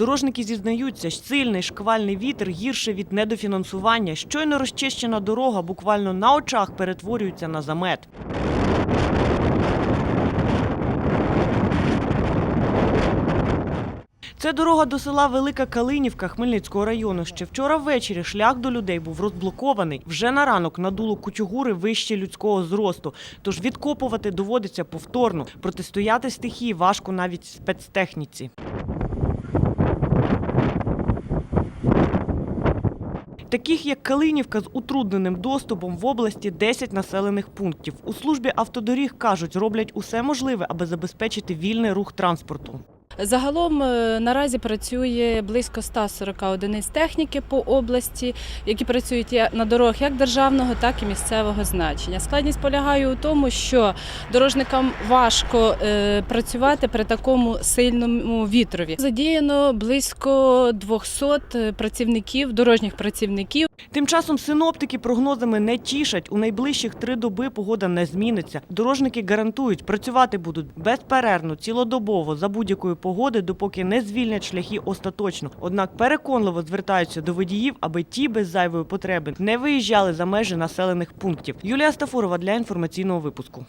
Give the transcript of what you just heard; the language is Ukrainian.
Дорожники зізнаються, що сильний шквальний вітер гірше від недофінансування. Щойно розчищена дорога буквально на очах перетворюється на замет. Це дорога до села Велика Калинівка Хмельницького району. Ще вчора ввечері шлях до людей був розблокований. Вже на ранок надуло кучугури вище людського зросту. Тож відкопувати доводиться повторно. Протистояти стихії важко навіть спецтехніці. Таких як Калинівка з утрудненим доступом в області 10 населених пунктів. У службі автодоріг кажуть, роблять усе можливе, аби забезпечити вільний рух транспорту. Загалом е, наразі працює близько 140 одиниць техніки по області, які працюють на дорогах як державного, так і місцевого значення. Складність полягає у тому, що дорожникам важко е, працювати при такому сильному вітрові. Задіяно близько 200 працівників, дорожніх працівників. Тим часом синоптики прогнозами не тішать. У найближчих три доби погода не зміниться. Дорожники гарантують, працювати будуть безперервно, цілодобово за будь-якої погоди, допоки не звільнять шляхи остаточно. Однак переконливо звертаються до водіїв, аби ті без зайвої потреби не виїжджали за межі населених пунктів. Юлія Стафурова для інформаційного випуску.